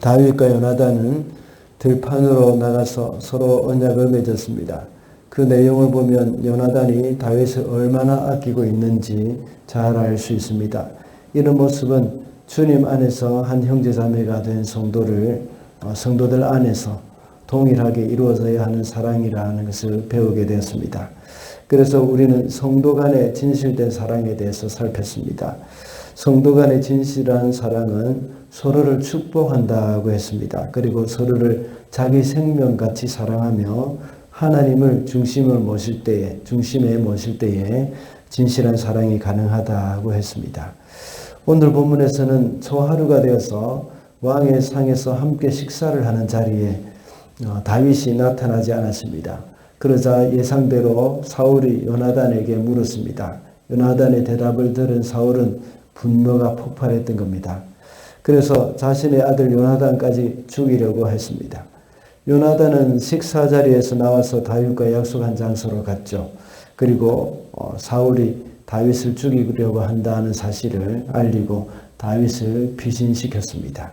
다윗과 요나단은 들판으로 나가서 서로 언약을 맺었습니다. 그 내용을 보면 요나단이 다윗을 얼마나 아끼고 있는지 잘 알 수 있습니다. 이런 모습은 주님 안에서 한 형제자매가 된 성도를 어, 성도들 안에서 동일하게 이루어져야 하는 사랑이라는 것을 배우게 되었습니다. 그래서 우리는 성도 간의 진실된 사랑에 대해서 살폈습니다. 성도 간의 진실한 사랑은 서로를 축복한다고 했습니다. 그리고 서로를 자기 생명같이 사랑하며 하나님을 중심을 모실 때에, 중심에 모실 때에 진실한 사랑이 가능하다고 했습니다. 오늘 본문에서는 초하루가 되어서 왕의 상에서 함께 식사를 하는 자리에 어, 다윗이 나타나지 않았습니다. 그러자 예상대로 사울이 요나단에게 물었습니다. 요나단의 대답을 들은 사울은 분노가 폭발했던 겁니다. 그래서 자신의 아들 요나단까지 죽이려고 했습니다. 요나단은 식사 자리에서 나와서 다윗과 약속한 장소로 갔죠. 그리고 어, 사울이 다윗을 죽이려고 한다는 사실을 알리고 다윗을 피신시켰습니다.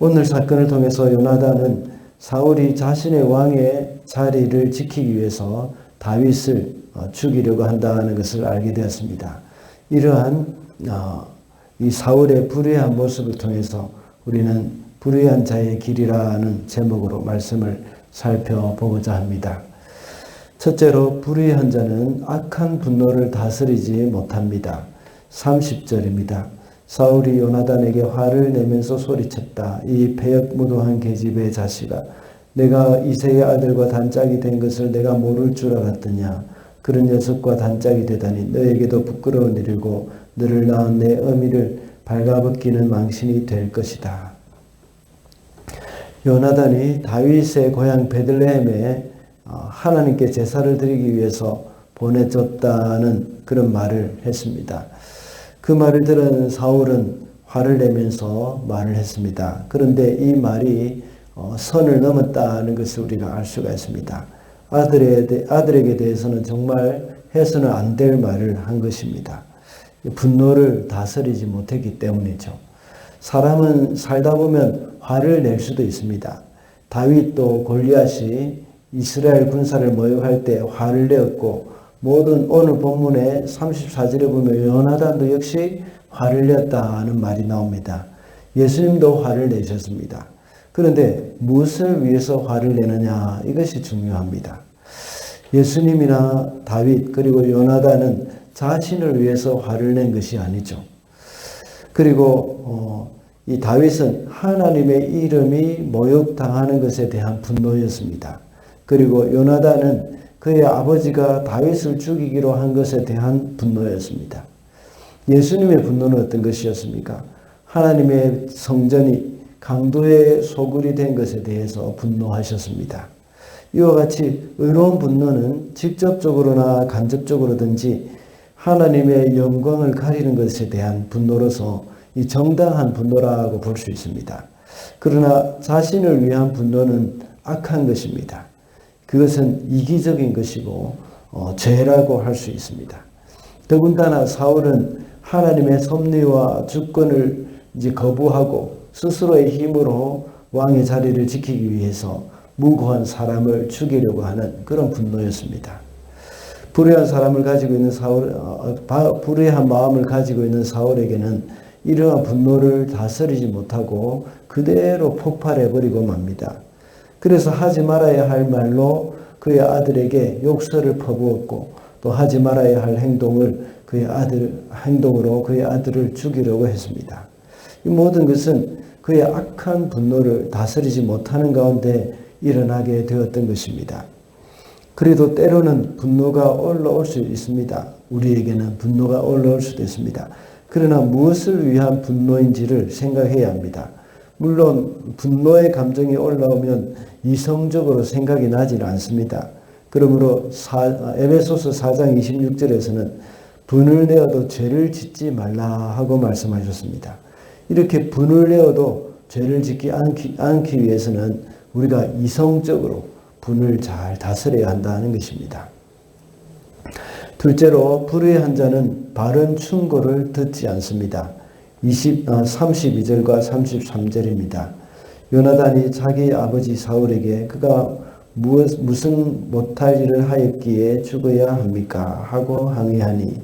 오늘 사건을 통해서 요나단은 사울이 자신의 왕의 자리를 지키기 위해서 다윗을 어, 죽이려고 한다는 것을 알게 되었습니다. 이러한 어, 이 사울의 불의한 모습을 통해서 우리는 불의한 자의 길이라는 제목으로 말씀을 살펴보고자 합니다. 첫째로 불의한 자는 악한 분노를 다스리지 못합니다. 30절입니다. 사울이 요나단에게 화를 내면서 소리쳤다. 이 폐역무도한 계집의 자식아 내가 이세의 아들과 단짝이 된 것을 내가 모를 줄 알았더냐. 그런 녀석과 단짝이 되다니 너에게도 부끄러운 일이고 너를 낳은 내 어미를 발가벗기는 망신이 될 것이다. 요나단이 다윗의 고향 베들레헴에 어, 하나님께 제사를 드리기 위해서 보내줬다는 그런 말을 했습니다. 그 말을 들은 사울은 화를 내면서 말을 했습니다. 그런데 이 말이 어, 선을 넘었다는 것을 우리가 알 수가 있습니다. 아들에, 아들에게 대해서는 정말 해서는 안 될 말을 한 것입니다. 분노를 다스리지 못했기 때문이죠. 사람은 살다 보면 화를 낼 수도 있습니다. 다윗도 골리앗이 이스라엘 군사를 모욕할 때 화를 내었고 모든 오늘 본문의 34절에 보면 요나단도 역시 화를 냈다는 말이 나옵니다. 예수님도 화를 내셨습니다. 그런데 무엇을 위해서 화를 내느냐 이것이 중요합니다. 예수님이나 다윗 그리고 요나단은 자신을 위해서 화를 낸 것이 아니죠. 그리고 어, 이 다윗은 하나님의 이름이 모욕당하는 것에 대한 분노였습니다. 그리고 요나단은 그의 아버지가 다윗을 죽이기로 한 것에 대한 분노였습니다. 예수님의 분노는 어떤 것이었습니까? 하나님의 성전이 강도의 소굴이 된 것에 대해서 분노하셨습니다. 이와 같이 의로운 분노는 직접적으로나 간접적으로든지 하나님의 영광을 가리는 것에 대한 분노로서 이 정당한 분노라고 볼 수 있습니다. 그러나 자신을 위한 분노는 악한 것입니다. 그것은 이기적인 것이고 어, 죄라고 할 수 있습니다. 더군다나 사울은 하나님의 섭리와 주권을 이제 거부하고 스스로의 힘으로 왕의 자리를 지키기 위해서 무고한 사람을 죽이려고 하는 그런 분노였습니다. 불의한 사람을 가지고 있는 사울, 어, 불의한 마음을 가지고 있는 사울에게는 이러한 분노를 다스리지 못하고 그대로 폭발해 버리고 맙니다. 그래서 하지 말아야 할 말로 그의 아들에게 욕설을 퍼부었고 또 하지 말아야 할 행동을 그의 아들 행동으로 그의 아들을 죽이려고 했습니다. 이 모든 것은 그의 악한 분노를 다스리지 못하는 가운데 일어나게 되었던 것입니다. 그래도 때로는 분노가 올라올 수 있습니다. 우리에게는 분노가 올라올 수도 있습니다. 그러나 무엇을 위한 분노인지를 생각해야 합니다. 물론 분노의 감정이 올라오면 이성적으로 생각이 나지는 않습니다. 그러므로 에베소서 4장 26절에서는 분을 내어도 죄를 짓지 말라 하고 말씀하셨습니다. 이렇게 분을 내어도 죄를 짓지 않기, 않기 위해서는 우리가 이성적으로 분을 잘 다스려야 한다는 것입니다. 둘째로 불의 한 자는 바른 충고를 듣지 않습니다. 20, 어, 32절과 33절입니다. 요나단이 자기 아버지 사울에게 그가 무엇, 무슨 못할 일을 하였기에 죽어야 합니까? 하고 항의하니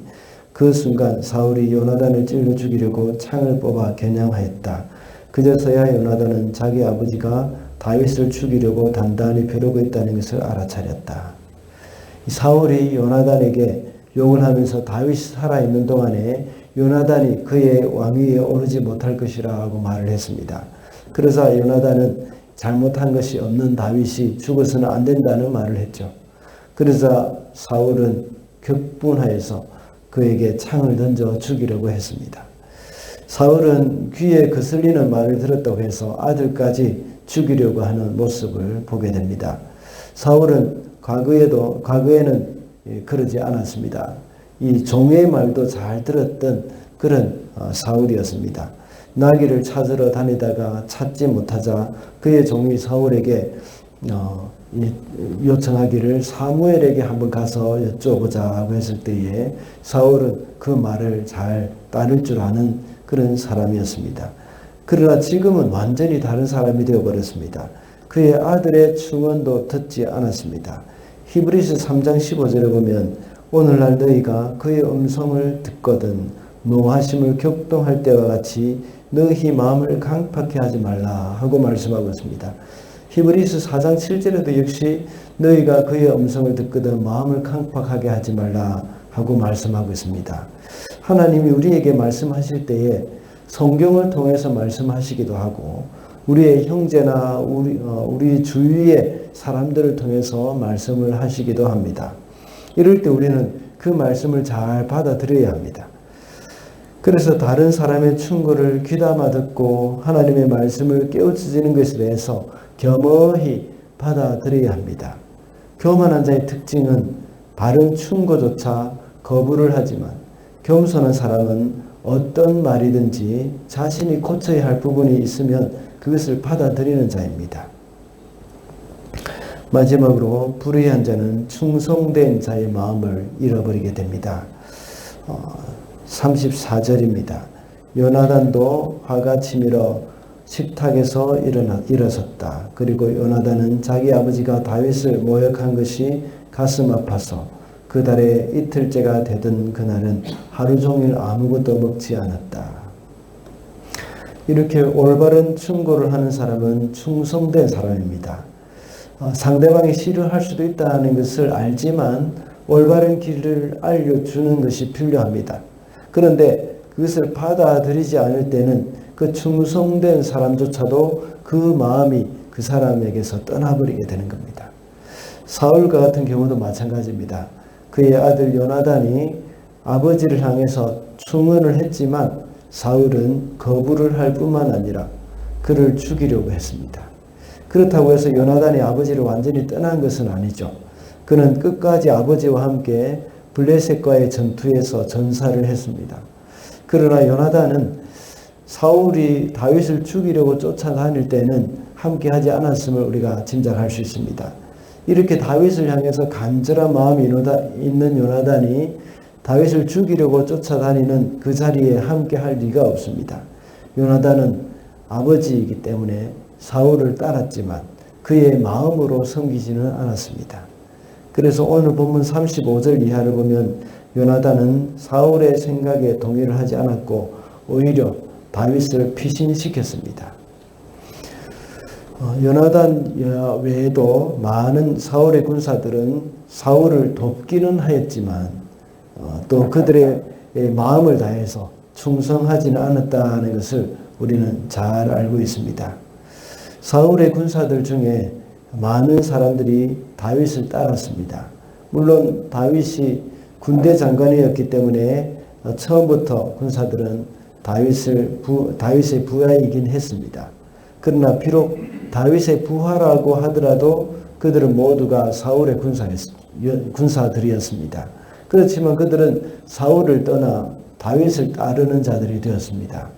그 순간 사울이 요나단을 찔러 죽이려고 창을 뽑아 겨냥하였다. 그제서야 요나단은 자기 아버지가 다윗을 죽이려고 단단히 벼르고 있다는 것을 알아차렸다. 사울이 요나단에게 욕을 하면서 다윗이 살아있는 동안에 요나단이 그의 왕위에 오르지 못할 것이라고 말을 했습니다. 그래서 요나단은 잘못한 것이 없는 다윗이 죽어서는 안 된다는 말을 했죠. 그래서 사울은 격분하여서 그에게 창을 던져 죽이려고 했습니다. 사울은 귀에 거슬리는 말을 들었다고 해서 아들까지 죽이려고 하는 모습을 보게 됩니다. 사울은 과거에도 과거에는 예, 그러지 않았습니다. 이 종의 말도 잘 들었던 그런 어, 사울이었습니다. 나귀를 찾으러 다니다가 찾지 못하자 그의 종이 사울에게 어, 요청하기를 사무엘에게 한번 가서 여쭤보자고 했을 때에 사울은 그 말을 잘 따를 줄 아는 그런 사람이었습니다. 그러나 지금은 완전히 다른 사람이 되어버렸습니다. 그의 아들의 충언도 듣지 않았습니다. 히브리스 3장 15절에 보면 오늘날 너희가 그의 음성을 듣거든 노하심을 격동할 때와 같이 너희 마음을 강팍해 하지 말라 하고 말씀하고 있습니다. 히브리스 4장 7절에도 역시 너희가 그의 음성을 듣거든 마음을 강팍하게 하지 말라 하고 말씀하고 있습니다. 하나님이 우리에게 말씀하실 때에 성경을 통해서 말씀하시기도 하고 우리의 형제나 우리, 어, 우리 주위의 사람들을 통해서 말씀을 하시기도 합니다. 이럴 때 우리는 그 말씀을 잘 받아들여야 합니다. 그래서 다른 사람의 충고를 귀담아 듣고 하나님의 말씀을 깨우쳐지는 것에 대해서 겸허히 받아들여야 합니다. 교만한 자의 특징은 바른 충고조차 거부를 하지만 겸손한 사람은 어떤 말이든지 자신이 고쳐야 할 부분이 있으면 그것을 받아들이는 자입니다. 마지막으로 불의한 자는 충성된 자의 마음을 잃어버리게 됩니다. 어, 34절입니다. 요나단도 화가 치밀어 식탁에서 일어나, 일어섰다. 그리고 요나단은 자기 아버지가 다윗을 모욕한 것이 가슴 아파서 그 달에 이틀째가 되던 그날은 하루 종일 아무것도 먹지 않았다. 이렇게 올바른 충고를 하는 사람은 충성된 사람입니다. 어, 상대방이 싫어할 수도 있다는 것을 알지만 올바른 길을 알려주는 것이 필요합니다. 그런데 그것을 받아들이지 않을 때는 그 충성된 사람조차도 그 마음이 그 사람에게서 떠나버리게 되는 겁니다. 사울과 같은 경우도 마찬가지입니다. 그의 아들 요나단이 아버지를 향해서 충언을 했지만 사울은 거부를 할 뿐만 아니라 그를 죽이려고 했습니다. 그렇다고 해서 요나단이 아버지를 완전히 떠난 것은 아니죠. 그는 끝까지 아버지와 함께 블레셋과의 전투에서 전사를 했습니다. 그러나 요나단은 사울이 다윗을 죽이려고 쫓아다닐 때는 함께 하지 않았음을 우리가 짐작할 수 있습니다. 이렇게 다윗을 향해서 간절한 마음이 있는 요나단이 다윗을 죽이려고 쫓아다니는 그 자리에 함께 할 리가 없습니다. 요나단은 아버지이기 때문에 사울을 따랐지만 그의 마음으로 섬기지는 않았습니다. 그래서 오늘 본문 35절 이하를 보면 요나단은 사울의 생각에 동의를 하지 않았고 오히려 다윗을 피신시켰습니다. 어, 요나단 외에도 많은 사울의 군사들은 사울을 돕기는 하였지만 어, 또 그들의 마음을 다해서 충성하지는 않았다는 것을 우리는 잘 알고 있습니다. 사울의 군사들 중에 많은 사람들이 다윗을 따랐습니다. 물론 다윗이 군대 장관이었기 때문에 처음부터 군사들은 다윗을 부, 다윗의 부하이긴 했습니다. 그러나 비록 다윗의 부하라고 하더라도 그들은 모두가 사울의 군사들이었습니다. 그렇지만 그들은 사울을 떠나 다윗을 따르는 자들이 되었습니다.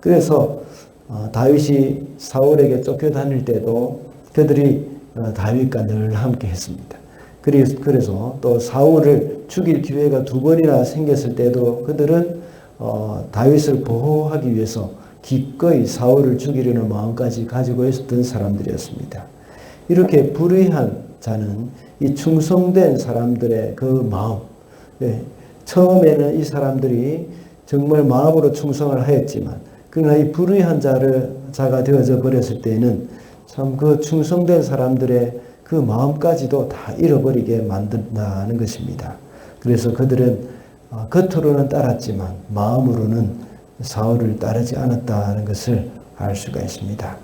그래서 어, 다윗이 사울에게 쫓겨다닐 때도 그들이 어, 다윗과 늘 함께 했습니다. 그래서 또 사울을 죽일 기회가 두 번이나 생겼을 때도 그들은 어, 다윗을 보호하기 위해서 기꺼이 사울을 죽이려는 마음까지 가지고 있었던 사람들이었습니다. 이렇게 불의한 자는 이 충성된 사람들의 그 마음, 예, 처음에는 이 사람들이 정말 마음으로 충성을 하였지만, 그러나 이 불의한 자를, 자가 되어져 버렸을 때에는 참 그 충성된 사람들의 그 마음까지도 다 잃어버리게 만든다는 것입니다. 그래서 그들은 어, 겉으로는 따랐지만 마음으로는 사울을 따르지 않았다는 것을 알 수가 있습니다.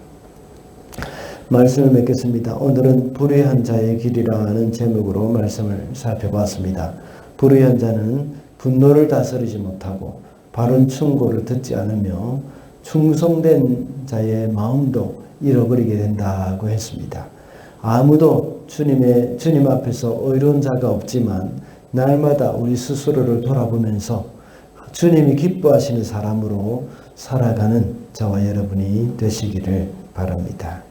말씀을 맺겠습니다. 오늘은 불의한 자의 길이라는 제목으로 말씀을 살펴봤습니다. 불의한 자는 분노를 다스리지 못하고 바른 충고를 듣지 않으며 충성된 자의 마음도 잃어버리게 된다고 했습니다. 아무도 주님의 주님 앞에서 의로운 자가 없지만 날마다 우리 스스로를 돌아보면서 주님이 기뻐하시는 사람으로 살아가는 저와 여러분이 되시기를 바랍니다.